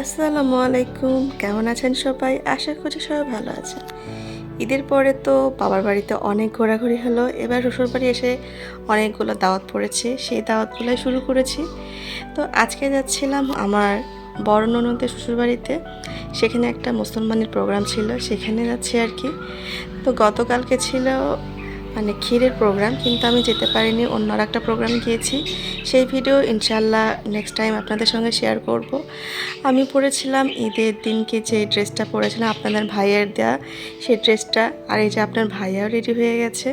আসসালামু আলাইকুম। কেমন আছেন সবাই? আশা করছি সবাই ভালো আছেন। ঈদের পরে তো বাবার বাড়িতে অনেক ঘোরাঘুরি হলো। এবার শ্বশুর বাড়ি এসে অনেকগুলো দাওয়াত পড়েছে। সেই দাওয়াতগুলোই শুরু করেছি। তো আজকে যাচ্ছিলাম আমার বড় ননদের শ্বশুর বাড়িতে সেখানে একটা মুসলমানের প্রোগ্রাম ছিল। সেখানে যাচ্ছি আর কি। তো গতকালকে ছিল মানে ক্ষীরের প্রোগ্রাম কিন্তু আমি যেতে পারিনি অন্য একটা প্রোগ্রাম গিয়েছি। সেই ভিডিও ইনশাল্লাহ নেক্সট টাইম আপনাদের সঙ্গে শেয়ার করব। আমি পরেছিলাম ঈদের দিনকে যে ড্রেসটা পরেছিলাম, আপনাদের ভাইয়ের দেয়া, সেই ড্রেসটা আর এই যে আপনার ভাইয়াও রেডি হয়ে গেছে।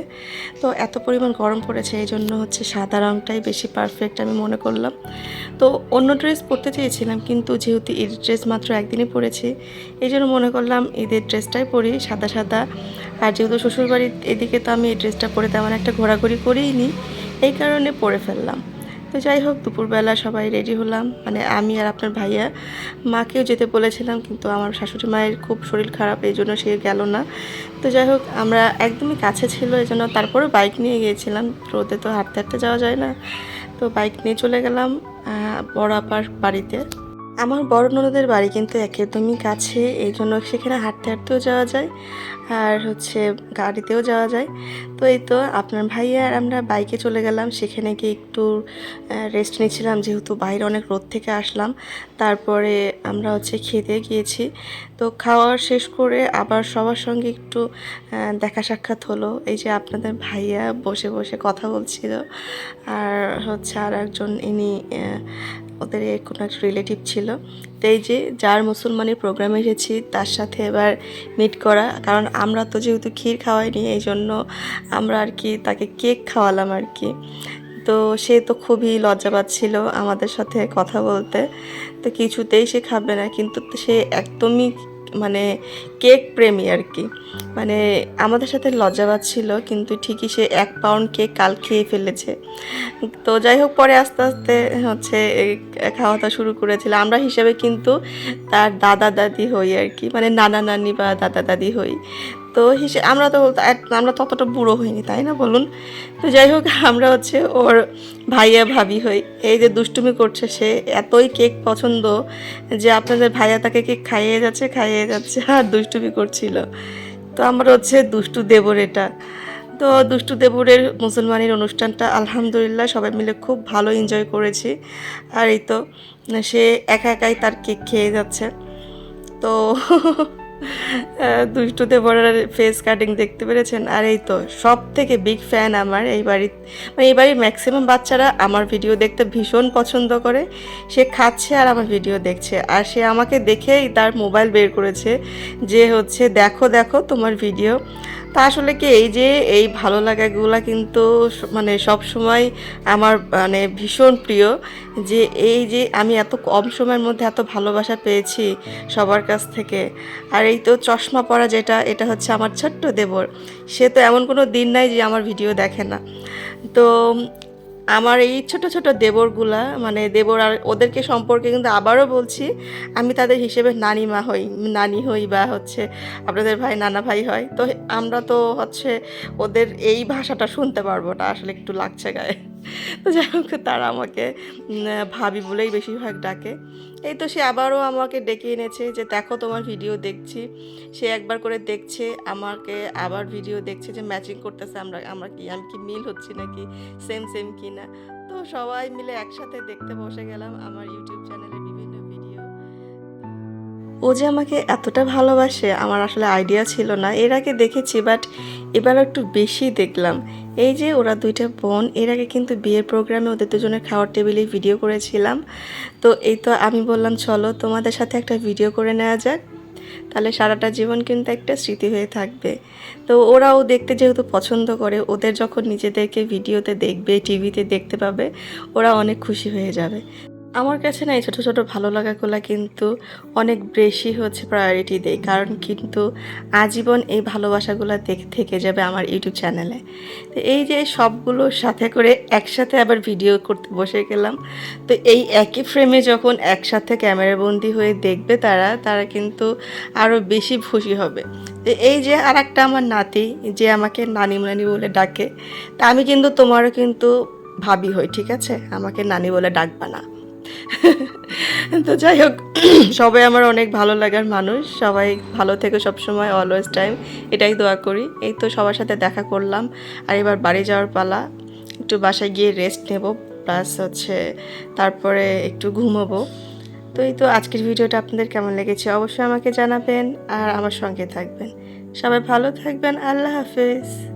তো এত পরিমাণ গরম পড়েছে, এই জন্য হচ্ছে সাদা রঙটাই বেশি পারফেক্ট আমি মনে করলাম। তো অন্য ড্রেস পরতে চেয়েছিলাম, কিন্তু যেহেতু ঈদের ড্রেস মাত্র একদিনই পরেছি, এই জন্য মনে করলাম ঈদের ড্রেসটাই পরি, সাদা সাদা। আর যেহেতু শ্বশুরবাড়ির এদিকে তো আমি এই ড্রেসটা পরে তেমন একটা ঘোরাঘুরি করেই নি এই কারণে পরে ফেললাম। তো যাই হোক, দুপুরবেলা সবাই রেডি হলাম। মানে আমি আর আপনার ভাইয়া, মাকেও যেতে বলেছিলাম, কিন্তু আমার শাশুড়ি মায়ের খুব শরীর খারাপ, এই জন্য সে গেল না। তো যাই হোক, আমরা একদমই কাছে ছিল, এই জন্য তারপরে বাইক নিয়ে গিয়েছিলাম। রোদে তো হাঁটতে হাঁটতে যাওয়া যায় না। তো বাইক নিয়ে চলে গেলাম বড় আপার বাড়িতে। আমার বড় ননদের বাড়ি কিন্তু একদমই কাছে, এই জন্য সেখানে হাঁটতে হাঁটতেও যাওয়া যায় আর হচ্ছে গাড়িতেও যাওয়া যায়। তো এই তো আপনার ভাইয়া আর আমরা বাইকে চলে গেলাম, সেখানে গিয়ে একটু রেস্ট নিচ্ছিলাম যেহেতু বাইরে অনেক রোদ থেকে আসলাম। তারপরে আমরা হচ্ছে খেতে গিয়েছি। তো খাওয়ার শেষ করে আবার সবার সঙ্গে একটু দেখা সাক্ষাৎ হলো। এই যে আপনাদের ভাইয়া বসে বসে কথা বলছিল। আর হচ্ছে আর একজন ইনি ওদের কোনো একটা রিলেটিভ ছিল। তো এই যে যার মুসলমানের প্রোগ্রামে এসেছি, তার সাথে এবার মিট করা। কারণ আমরা তো যেহেতু ক্ষীর খাওয়াইনি, এই জন্য আমরা আর কি তাকে কেক খাওয়ালাম আর কি। তো সে তো খুবই লজ্জা পাচ্ছিল আমাদের সাথে কথা বলতে। তো কিছুতেই সে খাবে না, কিন্তু সে একদমই মানে কেক প্রেমী আর কি। মানে আমাদের সাথে লজ্জাবাদ ছিল, কিন্তু ঠিকই সে এক পাউন্ড কেক কাল খেয়ে ফেলেছে। তো যাই হোক, পরে আস্তে আস্তে হচ্ছে খাওয়া দাওয়া শুরু করেছিল। আমরা হিসাবে কিন্তু তার দাদা দাদি হই আর কি মানে নানা নানি বা দাদা দাদি হই। তো হিসেবে আমরা তো আমরা ততটা বুড়ো হইনি, তাই না বলুন? তো যাই হোক, আমরা হচ্ছে ওর ভাইয়া ভাবি হই। এই যে দুষ্টুমি করছে সে, এতই কেক পছন্দ যে আপনাদের ভাইয়া তাকে কেক খাইয়ে যাচ্ছে খাইয়ে যাচ্ছে, আর দুষ্টুমি করছিল। তো আমরা হচ্ছে দুষ্টু দেবর এটা। তো দুষ্টু দেবরের মুসলমানের অনুষ্ঠানটা আলহামদুলিল্লাহ সবাই মিলে খুব ভালো এনজয় করেছি। আর এই তো, সে একা একাই তার কেক খেয়ে যাচ্ছে। তো দুষ্টু দেবরার ফেস কাটিং দেখতে পেরেছেন? আর এই তো সব থেকে বিগ ফ্যান আমার এই বাড়ির মানে এই বাড়ির ম্যাক্সিমাম বাচ্চারা আমার ভিডিও দেখতে ভীষণ পছন্দ করে। সে খাচ্ছে আর আমার ভিডিও দেখছে। আর সে আমাকে দেখেই তার মোবাইল বের করেছে যে হচ্ছে, দেখো দেখো তোমার ভিডিও তা আসলে কি এই যে এই ভালো লাগাগুলো কিন্তু মানে সব সময় আমার মানে ভীষণ প্রিয় যে এই যে আমি এত কম সময়ের মধ্যে এত ভালোবাসা পেয়েছি সবার কাছ থেকে। আর এই তো চশমা পরা যেটা, এটা হচ্ছে আমার ছোট্ট দেবর। সে তো এমন কোনো দিন নাই যে আমার ভিডিও দেখে না। তো আমার এই ছোট ছোট দেবরগুলা মানে দেবর আর ওদেরকে সম্পর্কে কিন্তু আবারও বলছি, আমি তাদের হিসেবে নানি মা হই, নানি হই বা হচ্ছে আপনাদের ভাই, নানা ভাই হয়। তো আমরা তো হচ্ছে ওদের এই ভাষাটা শুনতে পারব না, আসলে একটু লাগছে গায়ে। তো যাই হোক, তারা আমাকে ভাবি বলেই বেশিরভাগ ডাকে। এই তো সে আবারও আমাকে ডেকে এনেছে যে, দেখো তোমার ভিডিও দেখছি। সে একবার করে দেখছে, আমাকে আবার ভিডিও দেখছে যে ম্যাচিং করতেছে আমরা আমরা কি, আমি কি মিল হচ্ছি নাকি? সেম সেম কি না তো সবাই মিলে একসাথে দেখতে বসে গেলাম আমার ইউটিউব ও যে আমাকে এতটা ভালোবাসে আমার আসলে আইডিয়া ছিল না। এর আগে দেখেছি বাট এবার একটু বেশি দেখলাম। এই যে ওরা দুইটা বোন, এর আগে কিন্তু বিয়ের প্রোগ্রামে ওদের দুজনের খাওয়ার টেবিলে ভিডিও করেছিলাম। তো এই তো আমি বললাম, চলো তোমাদের সাথে একটা ভিডিও করে নেওয়া যাক। তাহলে সারাটা জীবন কিন্তু একটা স্মৃতি হয়ে থাকবে। তো ওরাও দেখতে যেহেতু পছন্দ করে, ওদের যখন নিজেদেরকে ভিডিওতে দেখবে টিভিতে দেখতে পাবে, ওরা অনেক খুশি হয়ে যাবে। আমার কাছে না এই ছোটো ছোটো ভালো লাগাগুলো কিন্তু অনেক বেশি হচ্ছে প্রায়োরিটি দেয়। কারণ কিন্তু আজীবন এই ভালোবাসাগুলো দেখে থেকে যাবে আমার ইউটিউব চ্যানেলে। তো এই যে সবগুলো সাথে করে একসাথে আবার ভিডিও করতে বসে গেলাম, তো এই একই ফ্রেমে যখন একসাথে ক্যামেরাবন্দি হয়ে দেখবে তারা তারা কিন্তু আরও বেশি খুশি হবে। তো এই যে আর একটা আমার নাতি, যে আমাকে নানি নানি বলে ডাকে, তা আমি কিন্তু তোমারও কিন্তু ভাবি হই, ঠিক আছে? আমাকে নানি বলে ডাকবা না। তো যাই হোক, সবাই আমার অনেক ভালো লাগার মানুষ। সবাই ভালো থেকে সবসময় অলওয়েজ টাইম এটাই দোয়া করি। এই তো সবার সাথে দেখা করলাম। আর এবার বাড়ি যাওয়ার পালা। একটু বাসায় গিয়ে রেস্ট নেব প্লাস হচ্ছে তারপরে একটু ঘুমাবো। তো এই তো আজকের ভিডিওটা আপনাদের কেমন লেগেছে অবশ্যই আমাকে জানাবেন, আর আমার সঙ্গে থাকবেন। সবাই ভালো থাকবেন। আল্লাহ হাফেজ।